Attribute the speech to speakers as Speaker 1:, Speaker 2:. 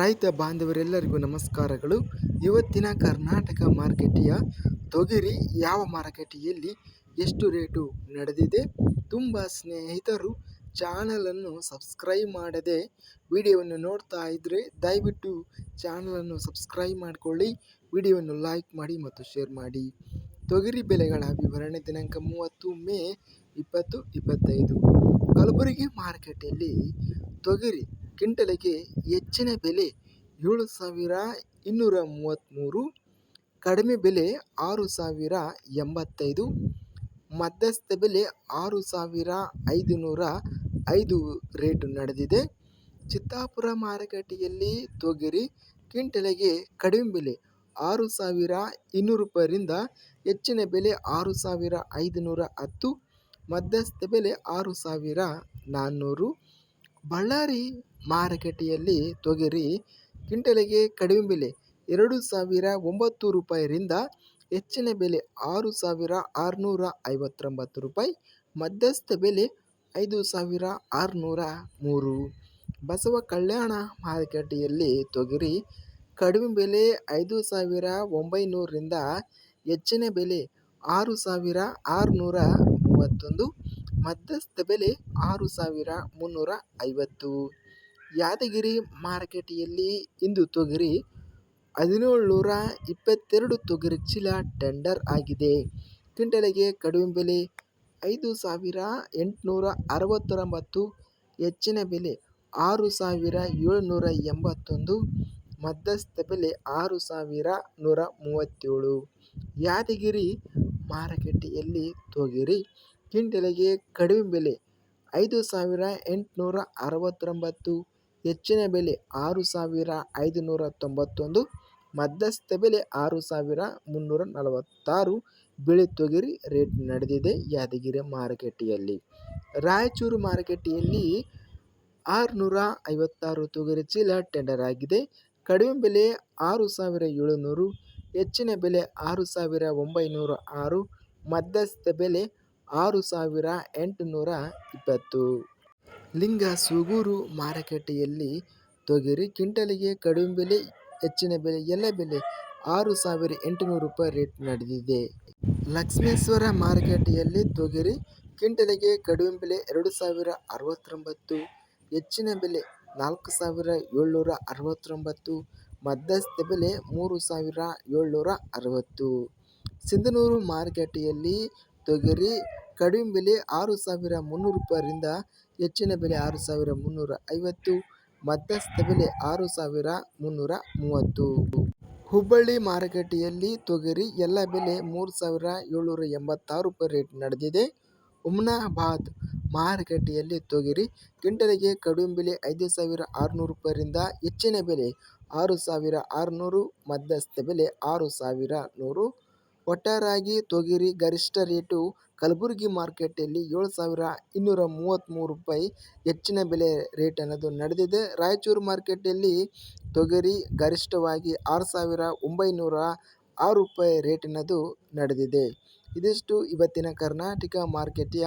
Speaker 1: ರೈತ ಬಾಂಧವರೆಲ್ಲರಿಗೂ ನಮಸ್ಕಾರಗಳು. ಇವತ್ತಿನ ಕರ್ನಾಟಕ ಮಾರುಕಟ್ಟೆಯ ತೊಗರಿ ಯಾವ ಮಾರುಕಟ್ಟೆಯಲ್ಲಿ ಎಷ್ಟು ರೇಟು ನಡೆದಿದೆ? ತುಂಬ ಸ್ನೇಹಿತರು ಚಾನಲನ್ನು ಸಬ್ಸ್ಕ್ರೈಬ್ ಮಾಡದೆ ವಿಡಿಯೋವನ್ನು ನೋಡ್ತಾ ಇದ್ದರೆ ದಯವಿಟ್ಟು ಚಾನಲನ್ನು ಸಬ್ಸ್ಕ್ರೈಬ್ ಮಾಡಿಕೊಳ್ಳಿ, ವಿಡಿಯೋವನ್ನು ಲೈಕ್ ಮಾಡಿ ಮತ್ತು ಶೇರ್ ಮಾಡಿ. ತೊಗರಿ ಬೆಲೆಗಳ ವಿವರಣೆ ದಿನಾಂಕ ಮೂವತ್ತು ಮೇ ಇಪ್ಪತ್ತು, ಇಪ್ಪತ್ತೈದು. ಕಲಬುರಗಿ ಮಾರುಕಟ್ಟೆಯಲ್ಲಿ ತೊಗರಿ ಕ್ವಿಂಟಲಿಗೆ ಹೆಚ್ಚಿನ ಬೆಲೆ ಏಳು ಸಾವಿರ ಇನ್ನೂರ ಮೂವತ್ತ್ಮೂರು, ಕಡಿಮೆ ಬೆಲೆ ಆರು ಸಾವಿರ ಎಂಬತ್ತೈದು, ಮಧ್ಯಸ್ಥ ಬೆಲೆ ಆರು ಸಾವಿರ ಐದುನೂರ ಐದು ರೇಟು ನಡೆದಿದೆ. ಚಿತ್ತಾಪುರ ಮಾರುಕಟ್ಟೆಯಲ್ಲಿ ತೊಗರಿ ಕಿಂಟಲಿಗೆ ಕಡಿಮೆ ಬೆಲೆ ಆರು ಸಾವಿರ ಇನ್ನೂರು ರೂಪಾಯಿಂದ ಹೆಚ್ಚಿನ ಬೆಲೆ ಆರು ಸಾವಿರ ಐದುನೂರ ಹತ್ತು, ಮಧ್ಯಸ್ಥ ಬೆಲೆ ಆರು ಸಾವಿರ ನಾನ್ನೂರು ಬಳ್ಳಾರಿ ಮಾರುಕಟ್ಟೆಯಲ್ಲಿ ತೊಗರಿ ಕ್ವಿಂಟಲಿಗೆ ಕಡಿಮೆ ಬೆಲೆ ಎರಡು ಸಾವಿರ ಒಂಬತ್ತು ರೂಪಾಯಿರಿಂದ ಹೆಚ್ಚಿನ ಬೆಲೆ ಆರು ಸಾವಿರ ಆರುನೂರ ಐವತ್ತೊಂಬತ್ತು ರೂಪಾಯಿ, ಮಧ್ಯಸ್ಥ ಬೆಲೆ ಐದು ಸಾವಿರ ಆರುನೂರ ಮೂರು. ಬಸವ ಕಲ್ಯಾಣ ಮಾರುಕಟ್ಟೆಯಲ್ಲಿ ತೊಗರಿ ಕಡಿಮೆ ಬೆಲೆ ಐದು ಸಾವಿರ ಒಂಬೈನೂರರಿಂದ ಹೆಚ್ಚಿನ ಬೆಲೆ ಆರು ಸಾವಿರ ಆರುನೂರ ಮೂವತ್ತೊಂದು. ಮಧ್ಯಸ್ಥ ಬೆಲೆ ಆರು ಸಾವಿರ ಮುನ್ನೂರ ಐವತ್ತು. ಯಾದಗಿರಿ ಮಾರುಕಟ್ಟೆಯಲ್ಲಿ ಇಂದು ತೊಗರಿ ಹದಿನೇಳು ನೂರ ಇಪ್ಪತ್ತೆರಡು ತೊಗರಿ ಚೀಲ ಟೆಂಡರ್ ಆಗಿದೆ. ಕ್ವಿಂಟಲಿಗೆ ಕಡಿಮೆ ಬೆಲೆ ಐದು ಸಾವಿರ ಎಂಟುನೂರ ಅರವತ್ತೊಂಬತ್ತು, ಹೆಚ್ಚಿನ ಬೆಲೆ ಆರು ಸಾವಿರ ಏಳುನೂರ ಎಂಬತ್ತೊಂದು, ಮಧ್ಯಸ್ಥ ಬೆಲೆ ಆರು ಸಾವಿರ ನೂರ ಮೂವತ್ತೇಳು. ಯಾದಗಿರಿ ಮಾರುಕಟ್ಟೆಯಲ್ಲಿ ತೊಗರಿ ಕ್ವಿಂಟಲಿಗೆ ಕಡಿಮೆ ಬೆಲೆ. ಐದು ಸಾವಿರ ಎಂಟುನೂರ ಅರವತ್ತೊಂಬತ್ತು, ಹೆಚ್ಚಿನ ಬೆಲೆ ಆರು ಸಾವಿರ ಐದುನೂರ ತೊಂಬತ್ತೊಂದು, ಮಧ್ಯಸ್ಥ ಬೆಲೆ ಆರು ಸಾವಿರ ಮುನ್ನೂರ ನಲವತ್ತಾರು. ಬಿಳಿ ತೊಗರಿ ರೇಟ್ ನಡೆದಿದೆ ಯಾದಗಿರಿ ಮಾರುಕಟ್ಟೆಯಲ್ಲಿ. ರಾಯಚೂರು ಮಾರುಕಟ್ಟೆಯಲ್ಲಿ ಆರುನೂರ ಐವತ್ತಾರು ತೊಗರಿ ಚೀಲ ಟೆಂಡರ್ ಆಗಿದೆ. ಕಡಿಮೆ ಬೆಲೆ ಆರು ಸಾವಿರ ಏಳುನೂರು, ಹೆಚ್ಚಿನ ಬೆಲೆ ಆರು ಸಾವಿರ ಒಂಬೈನೂರ ಆರು, ಮಧ್ಯಸ್ಥ ಬೆಲೆ ಆರು ಸಾವಿರ ಎಂಟುನೂರ ಇಪ್ಪತ್ತು. ಲಿಂಗ ಸೂಗೂರು ಮಾರುಕಟ್ಟೆಯಲ್ಲಿ ತೊಗರಿ, ಕ್ವಿಂಟಲಿಗೆ ಕಡಿಮೆ ಬೆಲೆ, ಹೆಚ್ಚಿನ ಬೆಲೆ, ಎಲ್ಲ ಬೆಲೆ ಆರು ಸಾವಿರ ಎಂಟುನೂರು ರೂಪಾಯಿ ರೇಟ್ ನಡೆದಿದೆ. ಲಕ್ಷ್ಮೇಶ್ವರ ಮಾರುಕಟ್ಟೆಯಲ್ಲಿ ತೊಗರಿ, ಕ್ವಿಂಟಲಿಗೆ ಕಡಿಮೆ ಬೆಲೆ ಎರಡು ಸಾವಿರ ಅರವತ್ತೊಂಬತ್ತು, ಹೆಚ್ಚಿನ ಬೆಲೆ ನಾಲ್ಕು ಸಾವಿರ ಏಳ್ನೂರ ಅರವತ್ತೊಂಬತ್ತು, ಮಧ್ಯಸ್ಥ ಬೆಲೆ ಮೂರು ಸಾವಿರ ಏಳ್ನೂರ ಅರವತ್ತು. ಸಿಂಧನೂರು ಮಾರುಕಟ್ಟೆಯಲ್ಲಿ ತೊಗರಿ, ಕಡಿಮೆ ಬೆಲೆ ಆರು ಸಾವಿರ ಮುನ್ನೂರು ರೂಪಾಯಿಂದ ಹೆಚ್ಚಿನ ಬೆಲೆ ಆರು ಸಾವಿರ ಮುನ್ನೂರ ಐವತ್ತು, ಮಧ್ಯಸ್ಥ ಬೆಲೆ ಆರು ಸಾವಿರ ಮುನ್ನೂರ ಮೂವತ್ತು. ಹುಬ್ಬಳ್ಳಿ ಮಾರುಕಟ್ಟೆಯಲ್ಲಿ ತೊಗರಿ ಎಲ್ಲ ಬೆಲೆ ಮೂರು ಸಾವಿರ ಏಳ್ನೂರ ಎಂಬತ್ತಾರು ರೂಪಾಯಿ ರೇಟ್ ನಡೆದಿದೆ. ಉಮ್ನಾಬಾದ್ ಮಾರುಕಟ್ಟೆಯಲ್ಲಿ ತೊಗರಿ ಕ್ವಿಂಟಲ್ಗೆ ಕಡಿಮೆ ಬೆಲೆ ಐದು ಸಾವಿರ ಆರುನೂರು ರೂಪಾಯಿಂದ ಹೆಚ್ಚಿನ ಬೆಲೆ ಆರು ಸಾವಿರ ಆರುನೂರು, ಮಧ್ಯಸ್ಥ ಬೆಲೆ ಆರು ಸಾವಿರ ನೂರು. ಒಟ್ಟಾರೆಯಾಗಿ ತೊಗರಿ ಗರಿಷ್ಠ ರೇಟು ಕಲಬುರಗಿ ಮಾರ್ಕೆಟಲ್ಲಿ ಏಳು ಸಾವಿರ ಇನ್ನೂರ ಮೂವತ್ತ್ಮೂರು ರೂಪಾಯಿ ಹೆಚ್ಚಿನ ಬೆಲೆ ರೇಟ್ ಅನ್ನೋದು ನಡೆದಿದೆ. ರಾಯಚೂರು ಮಾರ್ಕೆಟಲ್ಲಿ ತೊಗರಿ ಗರಿಷ್ಠವಾಗಿ ಆರು ಸಾವಿರ ಒಂಬೈನೂರ ಆರು ರೂಪಾಯಿ ರೇಟ್ ಅನ್ನೋದು ನಡೆದಿದೆ. ಇದಿಷ್ಟು ಇವತ್ತಿನ ಕರ್ನಾಟಕ ಮಾರುಕಟ್ಟೆಯ